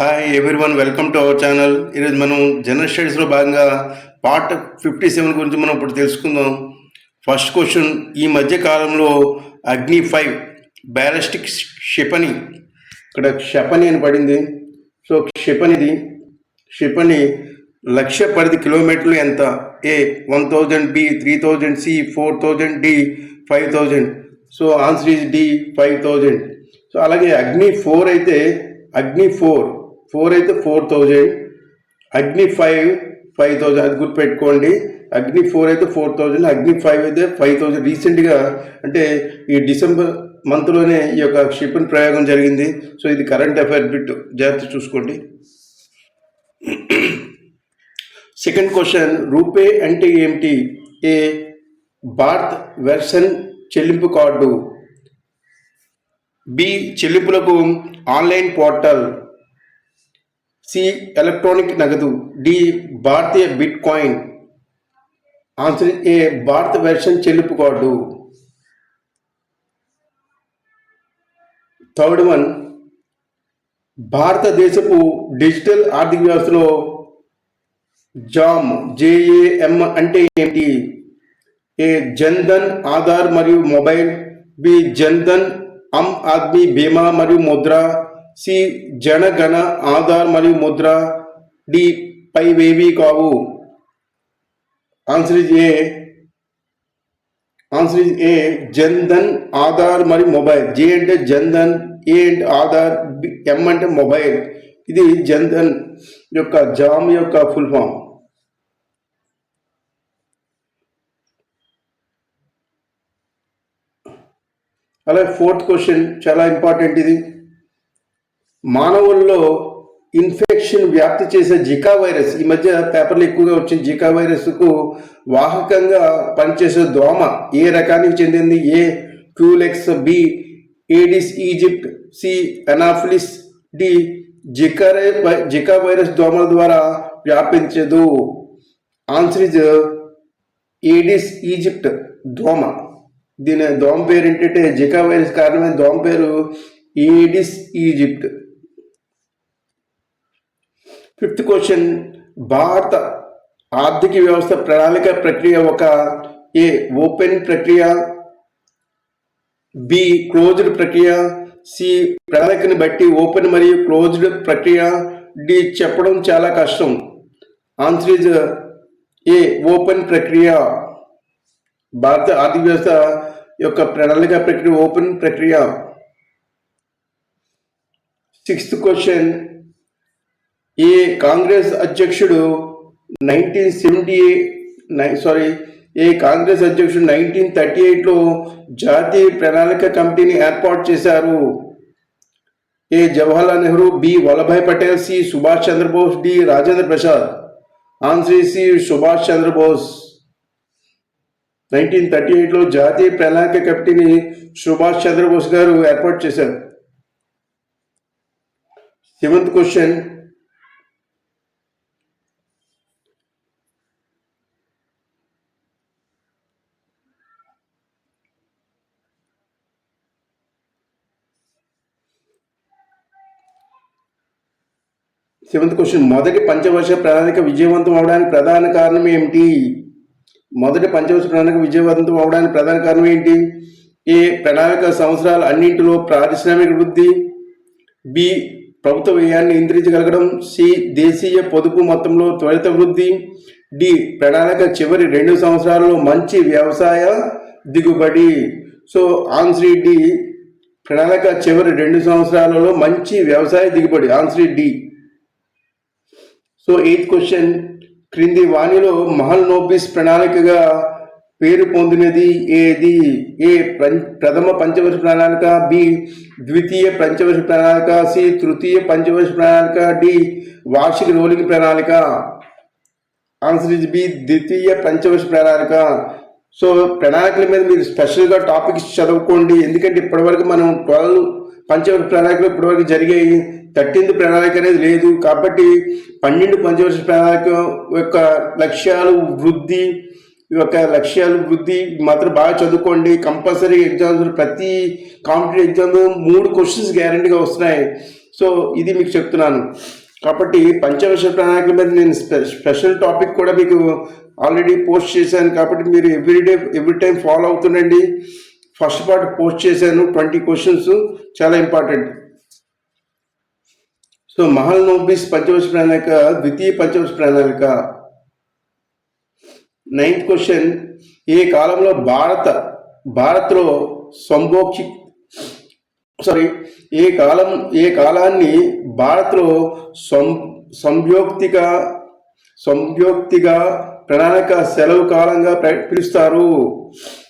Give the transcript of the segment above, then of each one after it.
Hi everyone welcome to our channel ఈరోజు మనం general స్టడీస్లో భాగంగా పార్ట్ ఫిఫ్టీ సెవెన్ గురించి మనం ఇప్పుడు తెలుసుకుందాం. ఫస్ట్ క్వశ్చన్ ఈ మధ్య కాలంలో అగ్ని ఫైవ్ బ్యాలిస్టిక్ క్షిపణి. ఇక్కడ క్షిపణి అని పడింది. సో క్షిపణిది క్షిపణి లక్ష పరిధి కిలోమీటర్లు ఎంత? A one thousand B three thousand C four thousand D five thousand so answer is D five thousand so అలాగే అగ్ని ఫోర్ అయితే అగ్ని ఫోర్ ఫోర్ అయితే four thousand. Agni five five thousand. అది గుర్తుపెట్టుకోండి. అగ్ని ఫోర్ అయితే ఫోర్ థౌజండ్. అగ్ని ఫైవ్ అయితే five thousand. రీసెంట్గా అంటే ఈ డిసెంబర్ మంత్లోనే ఈ యొక్క క్షిపణి ప్రయోగం జరిగింది. సో ఇది కరెంట్ అఫైర్ బిట్. జాగ్రత్త చూసుకోండి. Second question. రూపే అంటే ఏమిటి? ఏ భారత్ వెర్షన్ చెల్లింపు కార్డు. బి చెల్లింపులకు ఆన్లైన్ పోర్టల్. సి ఎలక్ట్రానిక్ నగదు. D Bharatiya bitcoin answer A Bharata version చెల్లింపు కార్డు. Third one. భారతదేశపు డిజిటల్ ఆర్థిక వ్యవస్థలో జామ్ జేఏఎం అంటే ఏంటి? ఏ జన్ధన్ ఆధార్ మరియు మొబైల్ బి జన్ధన్ అమ్ ఆద్మీ బీమా మరియు ముద్ర సి జనగణ ఆధార్ మరియు ముద్ర డి పైవేవి కావు. Answer is A. Answer is A Jan Dhan Aadhaar మరియు మొబైల్. జే అంటే జన్ధన్ ఏ అంటే ఆధార్ ఎం అంటే మొబైల్. ఇది జన్ధన్ యొక్క జామ్ యొక్క ఫుల్ ఫామ్. అలాగే ఫోర్త్ క్వశ్చన్ చాలా ఇంపార్టెంట్ ఇది. మానవుల్లో ఇన్ఫెక్షన్ వ్యాప్తి చేసే జికా వైరస్ ఈ మధ్య పేపర్లు ఎక్కువగా వచ్చిన జికా వైరస్కు వాహకంగా పనిచేసే దోమ ఏ రకానికి చెందింది? A culex B aedes Egypt C anopheles D Zika Zika virus దోమల ద్వారా వ్యాపించదు. ఆన్సర్ ఇస్ ఏడిస్ ఈజిప్ట్ దోమ. దీని దోమ పేరు ఏంటంటే జికా వైరస్ కారణమైన దోమ పేరు ఏడిస్ ఈజిప్ట్. ఫిఫ్త్ క్వశ్చన్ భారత ఆర్థిక వ్యవస్థ ప్రణాళిక ప్రక్రియ ఒక ఏ ఓపెన్ ప్రక్రియ బి క్లోజ్డ్ ప్రక్రియ సి ప్రణాళికని బట్టి ఓపెన్ మరియు క్లోజ్డ్ ప్రక్రియ. డి చెప్పడం చాలా కష్టం. ఆన్సర్ ఇస్ ఏ ఓపెన్ ప్రక్రియ. భారత ఆర్థిక వ్యవస్థ యొక్క ప్రణాళిక ప్రక్రియ ఓపెన్ ప్రక్రియ. సిక్స్త్ క్వశ్చన్ ఏ కాంగ్రెస్ అధ్యక్షుడు నైన్టీన్ సెవెంటీ సారీ ఏ కాంగ్రెస్ అధ్యక్షుడు నైన్టీన్ థర్టీ ఎయిట్లో జాతీయ ప్రణాళిక కమిటీని ఏర్పాటు చేశారు. A Jawaharlal Nehru B Vallabhbhai Patel C Subhash Chandrabose D Rajendra Prasad. Answer C Subhash Chandrabose. Nineteen thirty ఎయిట్లో జాతీయ ప్రణాళిక కమిటీని సుభాష్ చంద్రబోస్ గారు ఏర్పాటు చేశారు. Seventh question. Seventh question. మొదటి పంచవర్ష ప్రణాళిక విజయవంతం అవడానికి ప్రధాన కారణం ఏమిటి? మొదటి పంచవర్ష ప్రణాళిక విజయవంతం అవడానికి ప్రధాన కారణం ఏంటి? ఏ ప్రణాళిక సంవత్సరాలు అన్నింటిలో పారిశ్రామిక వృద్ధి బి ప్రభుత్వ వ్యయాన్ని నియంత్రించగలగడం సి దేశీయ పొదుపు మొత్తంలో త్వరిత వృద్ధి డి ప్రణాళిక చివరి రెండు సంవత్సరాలలో మంచి వ్యవసాయ దిగుబడి. సో ఆన్సర్ డి ప్రణాళిక చివరి రెండు సంవత్సరాలలో మంచి వ్యవసాయ దిగుబడి. Answer D so eighth question క్రింది వాణిలో మహల్ నోబిస్ ప్రణాళికగా పేరు పొందినది ఏది? ఏ ప్రథమ పంచవర్ష ప్రణాళిక బి ద్వితీయ పంచవర్ష ప్రణాళిక సి తృతీయ పంచవర్ష ప్రణాళిక డి వార్షిక రోలింగ్ ప్రణాళిక. ఆన్సర్ ఇస్ బి ద్వితీయ పంచవర్ష ప్రణాళిక. సో ప్రణాళికల మీద మీరు స్పెషల్గా టాపిక్స్ చదువుకోండి ఎందుకంటే ఇప్పటివరకు మనం ట్వెల్వ్ పంచవర్ష ప్రణాళికలు ఇప్పటివరకు జరిగాయి. థర్టీన్త్ ప్రణాళిక అనేది లేదు. కాబట్టి పన్నెండు పంచవర్ష ప్రణాళిక యొక్క లక్ష్యాలు వృద్ధి ఈ యొక్క లక్ష్యాలు వృద్ధి మాత్రం బాగా చదువుకోండి. కంపల్సరీ ఎగ్జామ్స్ ప్రతి కాంపిటేటివ్ ఎగ్జామ్ మూడు క్వశ్చన్స్ గ్యారంటీగా వస్తున్నాయి. సో ఇది మీకు చెప్తున్నాను. కాబట్టి పంచవర్ష ప్రణాళికల మీద నేను స్పె స్పెషల్ టాపిక్ కూడా మీకు ఆల్రెడీ పోస్ట్ చేశాను. కాబట్టి మీరు ఎవ్రీడే ఎవ్రీ టైం ఫాలో అవుతుండండి. ఫస్ట్ పార్ట్ పోస్ట్ చేశాను. ట్వంటీ క్వశ్చన్స్ చాలా ఇంపార్టెంట్. సో మహల్ నోబిస్ పంచవర్ష ప్రణాళిక ద్వితీయ పంచవర్ష ప్రణాళిక. నైన్త్ క్వశ్చన్ ఏ కాలంలో భారత భారత్లో సంభోక్షి సారీ ఏ కాలం ఏ కాలాన్ని భారత్లో సం సంయోక్తిగా సంయోక్తిగా ప్రణాళిక సెలవు కాలంగా పిలుస్తారు?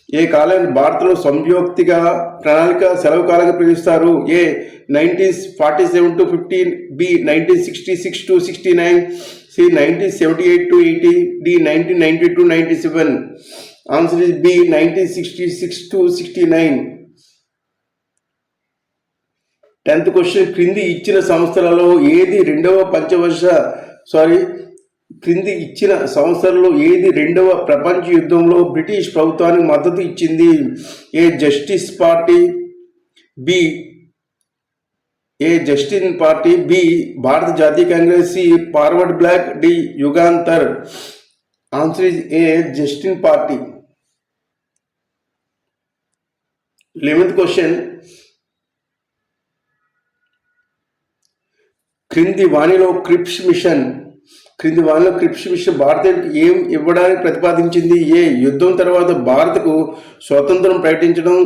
ఏ కాలాన్ని భారత్లో సంయోక్తిగా ప్రణాళిక సెలవు కాలంగా పిలుస్తారు A nineteen forty seven to fifteen B nineteen sixty six to sixty nine C nineteen seventy eight to eighty D nineteen ninety to ninety seven. Answer is B nineteen sixty six to sixty nine. Tenth question క్రింది ఇచ్చిన సంస్థలలో ఏది రెండవ పంచవర్ష sorry క్రింది ఇచ్చిన సంవత్సరంలో ఏది రెండవ ప్రపంచ యుద్ధంలో బ్రిటిష్ ప్రభుత్వానికి మద్దతు ఇచ్చింది? A justice party? B A Justin party? B భారత జాతీయ Congress C forward bloc D Yugantar. Answer is A Justin party. Eleventh question. క్రింది వాణిలో క్రిప్స్ మిషన్ క్రింది వాళ్ళు క్రిప్స్ మిషన్ భారతీయులకు ఏం ఇవ్వడానికి ప్రతిపాదించింది? ఏ యుద్ధం తర్వాత భారత్కు స్వాతంత్రం ప్రకటించడం?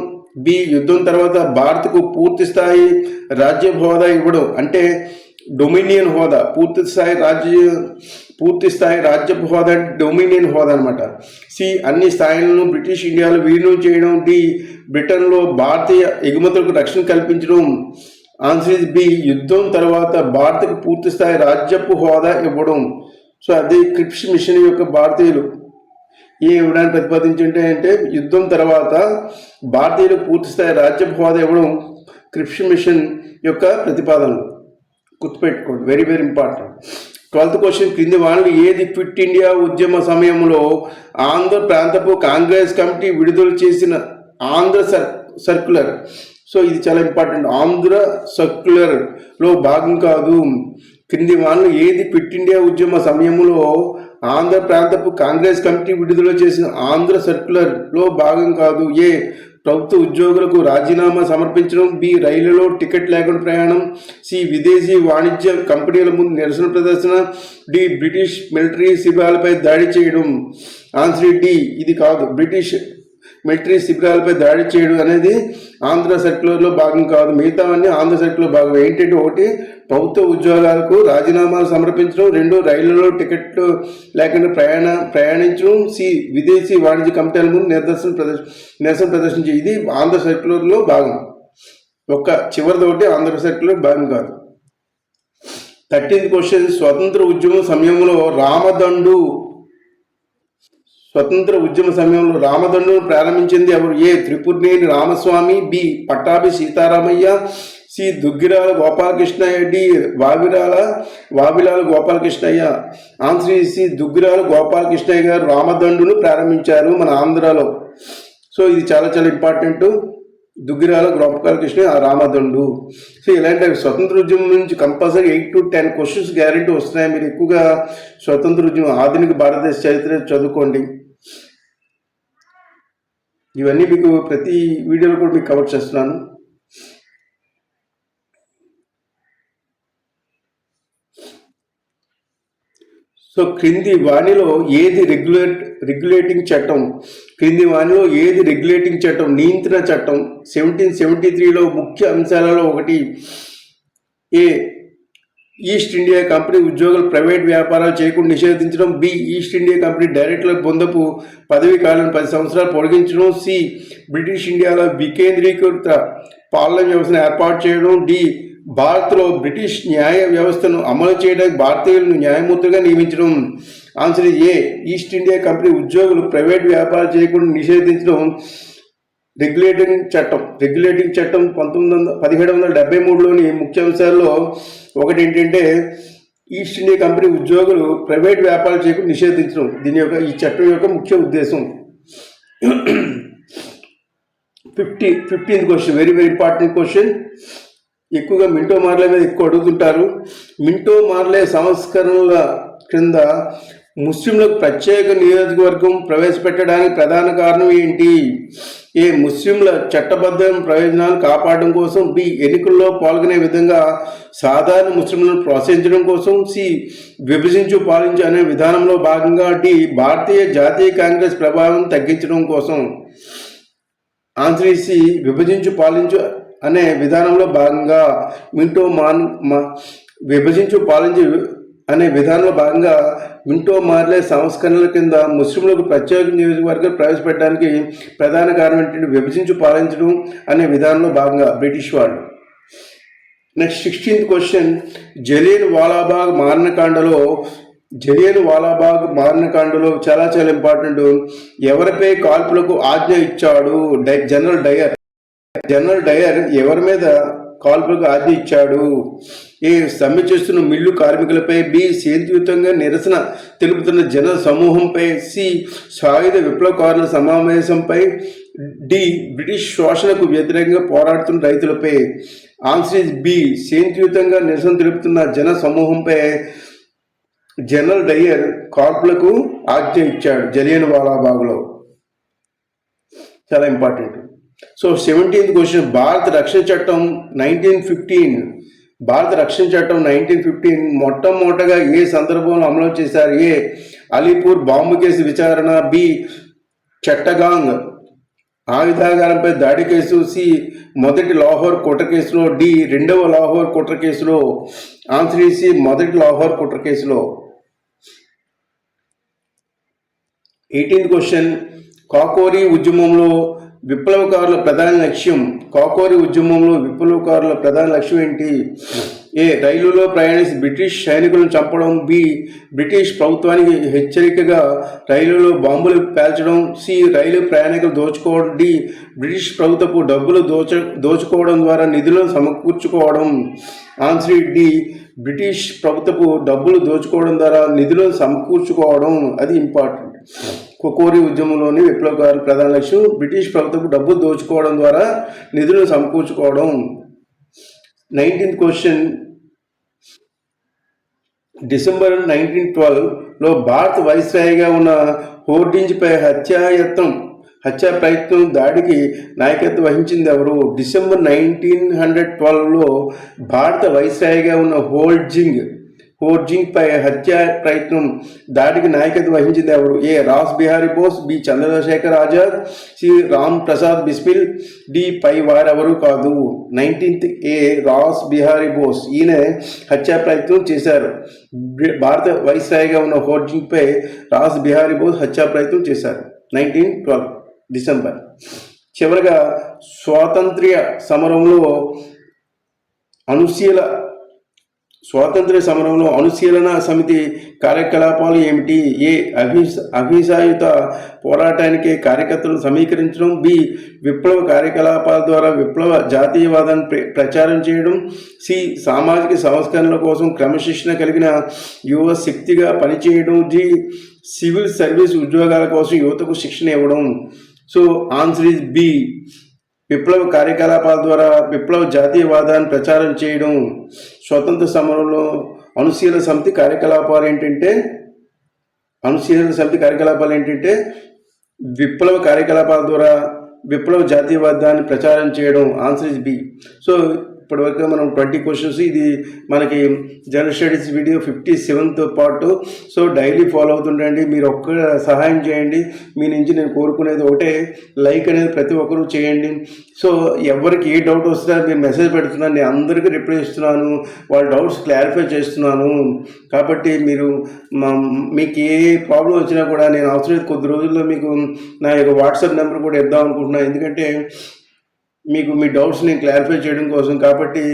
బి యుద్ధం తర్వాత భారత్కు పూర్తి స్థాయి రాజ్య హోదా ఇవ్వడం? అంటే డొమినియన్ హోదా పూర్తి స్థాయి రాజ్య పూర్తి స్థాయి రాజ్య హోదా అంటే డొమినియన్ హోదా అనమాట సి అన్ని స్థాయిలను బ్రిటిష్ ఇండియాలో విలీనం చేయడం. డి బ్రిటన్లో భారతీయ ఎగుమతులకు రక్షణ కల్పించడం. ఆన్సర్ బి యుద్ధం తర్వాత భారత్కు పూర్తి స్థాయి రాజ్యపు హోదా ఇవ్వడం. సో అది క్రిప్స్ మిషన్ యొక్క భారతీయులు. ఏ ఇవ్వడానికి ప్రతిపాదించంటే అంటే యుద్ధం తర్వాత భారతీయులు పూర్తి స్థాయి రాజ్యపు హోదా ఇవ్వడం క్రిప్స్ మిషన్ యొక్క ప్రతిపాదనలు. గుర్తుపెట్టుకోండి very very important twelfth question క్రింది వాళ్ళు ఏది క్విట్ ఇండియా ఉద్యమ సమయంలో ఆంధ్ర ప్రాంతపు కాంగ్రెస్ కమిటీ విడుదల చేసిన ఆంధ్ర సర్ సర్క్యులర్? సో ఇది చాలా ఇంపార్టెంట్. ఆంధ్ర సర్క్యులర్లో భాగం కాదు. క్రింది వాళ్ళు ఏది ఫిట్ ఇండియా ఉద్యమ సమయంలో ఆంధ్ర ప్రాంతపు కాంగ్రెస్ కమిటీ విడుదల చేసిన ఆంధ్ర సర్క్యులర్లో భాగం కాదు. ఏ ప్రభుత్వ ఉద్యోగులకు రాజీనామా సమర్పించడం బి రైలులో టికెట్ లేకుండా ప్రయాణం సి విదేశీ వాణిజ్య కంపెనీల ముందు నిరసన ప్రదర్శన డి బ్రిటిష్ మిలిటరీ శిబిరాలపై దాడి చేయడం. ఆన్సర్ డి ఇది కాదు. బ్రిటిష్ మిలిటరీ శిబిరాలపై దాడి చేయడం అనేది ఆంధ్ర సర్క్యులర్లో భాగం కాదు. మిగతావన్నీ ఆంధ్ర సర్క్యులర్ భాగం ఏంటంటే ఒకటి ప్రభుత్వ ఉద్యోగాలకు రాజీనామాలు సమర్పించడం. రెండు రైళ్ళలో టికెట్లు లేకుండా ప్రయాణ ప్రయాణించడం. సి విదేశీ వాణిజ్య కంపెనీల ముందు నిదర్శన ప్రదర్శన నిరసన ప్రదర్శించే ఇది ఆంధ్ర సర్క్యులర్లో భాగం. ఒక్క చివరిది ఒకటి ఆంధ్ర సర్క్యులర్ భాగం కాదు. థర్టీన్త్ క్వశ్చన్ స్వతంత్ర ఉద్యమం సమయంలో రామదండు స్వతంత్ర ఉద్యమ సమయంలో రామదండును ప్రారంభించింది ఎవరు? A Tripurneni Ramaswamy B Pattabhi Sitaramayya C Duggirala Gopalakrishnayya D Vavirala Vavilala Gopalakrishnayya. Answer C Duggirala Gopalakrishnayya garu రామదండును ప్రారంభించారు మన ఆంధ్రాలో. సో ఇది చాలా చాలా ఇంపార్టెంట్. దుగ్గిరాల గోపాలకృష్ణ రామదండు. సో ఇలాంటి స్వతంత్ర ఉద్యమం నుంచి compulsory eight to ten questions guarantee వస్తున్నాయి. మీరు ఎక్కువగా స్వతంత్ర ఉద్యమం ఆధునిక భారతదేశ చరిత్ర చదువుకోండి. ఇవన్నీ మీకు ప్రతి వీడియోలో కూడా మీకు కవర్ చేస్తున్నాను. సో క్రింది వాణిలో ఏది రెగ్యులేట్ రెగ్యులేటింగ్ చట్టం క్రింది వాణిలో ఏది రెగ్యులేటింగ్ చట్టం నియంత్రణ చట్టం సెవెంటీన్ సెవెంటీ త్రీలో ముఖ్య అంశాలలో ఒకటి ఏ ఈస్ట్ ఇండియా కంపెనీ ఉద్యోగులు ప్రైవేట్ వ్యాపారాలు చేయకుండా నిషేధించడం బి ఈస్ట్ ఇండియా కంపెనీ డైరెక్టర్ల పొందపు పదవి కాలం పది సంవత్సరాలు పొడిగించడం సి బ్రిటిష్ ఇండియాలో వికేంద్రీకృత పాలన వ్యవస్థను ఏర్పాటు చేయడం డి భారత్లో బ్రిటిష్ న్యాయ వ్యవస్థను అమలు చేయడానికి భారతీయులను న్యాయమూర్తులుగా నియమించడం. Answer A east India company ఉద్యోగులు ప్రైవేట్ వ్యాపారం చేయకుండా నిషేధించడం. రెగ్యులేటింగ్ చట్టం రెగ్యులేటింగ్ చట్టం పంతొమ్మిది వందల పదిహేడు వందల డెబ్బై మూడులోని ముఖ్యాంశాల్లో ఒకటి ఏంటంటే ఈస్ట్ ఇండియా కంపెనీ ఉద్యోగులు ప్రైవేట్ వ్యాపారాలు చేయకుండా నిషేధించడం. దీని యొక్క ఈ చట్టం యొక్క ముఖ్య ఉద్దేశం. Fifty fifteenth question very very important question ఎక్కువగా మింటో మార్లే మీద ఎక్కువ అడుగుతుంటారు. మింటో మార్లే సంస్కరణల క్రింద ముస్లింలకు ప్రత్యేక నియోజకవర్గం ప్రవేశపెట్టడానికి ప్రధాన కారణం ఏంటి? ఏ ముస్లింల చట్టబద్ధ ప్రయోజనాలు కాపాడడం కోసం బి ఎన్నికల్లో పాల్గొనే విధంగా సాధారణ ముస్లింలను ప్రోత్సహించడం కోసం సి విభజించు పాలించు అనే విధానంలో భాగంగా డి భారతీయ జాతీయ కాంగ్రెస్ ప్రభావం తగ్గించడం కోసం ఆన్సర్ సి విభజించు పాలించు అనే విధానంలో భాగంగా మింటో మాన్ మా- విభజించు పాలించు అనే విధానంలో భాగంగా మింటో మార్లే సంస్కరణల కింద ముస్లింలకు ప్రత్యేక నియోజకవర్గం ప్రవేశపెట్టడానికి ప్రధాన కారణం ఏంటంటే విభజించి పాలించడం అనే విధానంలో భాగంగా బ్రిటిష్ వాళ్ళు. Next sixteenth question Jallian Walabagh మారణకాండలో జలియన్ వాలాబాగ్ మారణకాండలో చాలా చాలా ఇంపార్టెంట్. ఎవరిపై కాల్పులకు ఆజ్ఞ ఇచ్చాడు డై జనరల్ డయర్? జనరల్ డయర్ ఎవరి మీద కాల్పులకు ఆజ్ఞ ఇచ్చాడు? ఏ సమ్మె చేస్తున్న మిల్లు కార్మికులపై బి శాంతియుతంగా నిరసన తెలుపుతున్న జన సమూహంపై సి సాయుధ విప్లవకారుల సమావేశంపై డి బ్రిటిష్ శోషణకు వ్యతిరేకంగా పోరాడుతున్న రైతులపై ఆన్సర్ బి శాంతియుతంగా నిరసన తెలుపుతున్న జన సమూహంపై జనరల్ డయ్యర్ కార్పులకు ఆజ్ఞ ఇచ్చాడు జలియన్ వాలాబాగ్లో. చాలా ఇంపార్టెంట్. సో సెవెంటీన్త్ క్వశ్చన్ భారత రక్షణ చట్టం నైన్టీన్ ఫిఫ్టీన్ భారత రక్షణ చట్టం నైన్టీన్ ఫిఫ్టీన్ మొట్టమొదటగా ఏ సందర్భంలో అమలు చేశారు? ఏ? అలీపూర్ బాంబు కేసు విచారణ. బి? చట్టగాంగ్ ఆయుధాగారంపై దాడి కేసు. సి? మొదటి లాహోర్ కుట్ర కేసులో. డి? రెండవ లాహోర్ కుట్ర కేసులో. ఆన్సర్ సి మొదటి లాహోర్ కుట్ర కేసులో. Eighteenth question. కాకోరీ ఉద్యమంలో విప్లవకారుల ప్రధాన లక్ష్యం కాకోరి ఉద్యమంలో విప్లవకారుల ప్రధాన లక్ష్యం ఏంటి? ఏ రైలులో ప్రయాణించి బ్రిటిష్ సైనికులను చంపడం బి బ్రిటిష్ ప్రభుత్వానికి హెచ్చరికగా రైలులో బాంబులు పేల్చడం సి రైలు ప్రయాణికులు దోచుకోవడం డి బ్రిటిష్ ప్రభుత్వపు డబ్బులు దోచ దోచుకోవడం ద్వారా నిధులను సమకూర్చుకోవడం. ఆన్సర్ డి బ్రిటిష్ ప్రభుత్వపు డబ్బులు దోచుకోవడం ద్వారా నిధులను సమకూర్చుకోవడం. అది ఇంపార్టెంట్. కొకోరి ఉద్యమంలోని విప్లవకారుల ప్రధాన లక్ష్యం బ్రిటిష్ ప్రభుత్వం డబ్బు దోచుకోవడం ద్వారా నిధులను సమకూర్చుకోవడం. Nineteenth question. డిసెంబర్ నైన్టీన్ ట్వెల్వ్లో భారత వైస్రాయిగా ఉన్న హోర్డింజ్పై హత్యాయత్నం హత్యా ప్రయత్నం దాడికి నాయకత్వం వహించింది ఎవరు? డిసెంబర్ నైన్టీన్ హండ్రెడ్ ట్వెల్వ్లో భారత వైస్రాయిగా ఉన్న హోల్జింగ్ హోర్జింగ్ పై హత్యా ప్రయత్నం దాడికి నాయకత్వం వహించింది ఎవరు? A. Ras Bihari Bose B. Chandrashekhar Azad C. Ram Prasad Bismil D. పై వారెవరు కాదు. Nineteenth A. Ross Bihari Bose. ఈయన హత్యా ప్రయత్నం చేశారు. భారత వైస్రాయిగా ఉన్న హోర్జింగ్ పై రాస్ బిహారీ బోస్ హత్యా ప్రయత్నం చేశారు. Nineteen twelve December. చివరగా స్వాతంత్ర్య సమరంలో అనుశీల స్వాతంత్ర సమరంలో అనుశీలన సమితి కార్యకలాపాలు ఏమిటి? ఏ అహింస అహింసాయుత పోరాటానికి కార్యకర్తలను సమీకరించడం? బి విప్లవ కార్యకలాపాల ద్వారా విప్లవ జాతీయవాదాన్ని ప్ర- ప్రచారం చేయడం? సి సామాజిక సంస్కరణల కోసం క్రమశిక్షణ కలిగిన యువ శక్తిగా పనిచేయడం? జి సివిల్ సర్వీస్ ఉద్యోగాల కోసం యువతకు శిక్షణ ఇవ్వడం? సో ఆన్సర్ ఇస్ బి విప్లవ కార్యకలాపాల ద్వారా విప్లవ జాతీయవాదాన్ని ప్రచారం చేయడం. స్వతంత్ర సమరంలో అనుశీల సమితి కార్యకలాపాలు ఏంటంటే అనుశీలన సమితి కార్యకలాపాలు ఏంటంటే విప్లవ కార్యకలాపాల ద్వారా విప్లవ జాతీయవాదాన్ని ప్రచారం చేయడం ఆన్సర్ ఇస్ బి. సో ఇప్పటివరకు మనం ట్వంటీ క్వశ్చన్స్ ఇది మనకి జనరల్ స్టడీస్ వీడియో ఫిఫ్టీ సెవెన్తో పాటు. సో డైలీ ఫాలో అవుతుండండి. మీరు ఒక్క సహాయం చేయండి. మీ నుంచి నేను కోరుకునేది ఒకటే లైక్ అనేది ప్రతి ఒక్కరూ చేయండి. సో ఎవరికి ఏ డౌట్ వస్తుందో మీరు మెసేజ్ పెడుతున్నాను. నేను అందరికీ రిప్లై ఇస్తున్నాను వాళ్ళ డౌట్స్ క్లారిఫై చేస్తున్నాను. కాబట్టి మీరు మీకు ఏ ప్రాబ్లం వచ్చినా కూడా నేను అవసరం కొద్ది రోజుల్లో మీకు నా యొక్క వాట్సాప్ నెంబర్ కూడా ఇద్దాం అనుకుంటున్నాను ఎందుకంటే మీకు మీ డౌట్స్ నేను క్లారిఫై చేయడం కోసం కాబట్టి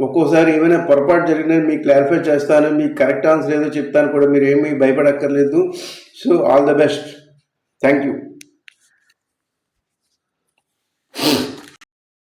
ఒక్కోసారి ఏమైనా పొరపాటు జరిగినా మీకు క్లారిఫై చేస్తాను మీకు కరెక్ట్ ఆన్సర్ ఏదో చెప్తాను కూడా మీరు ఏమీ భయపడక్కర్లేదు. So all the best thank you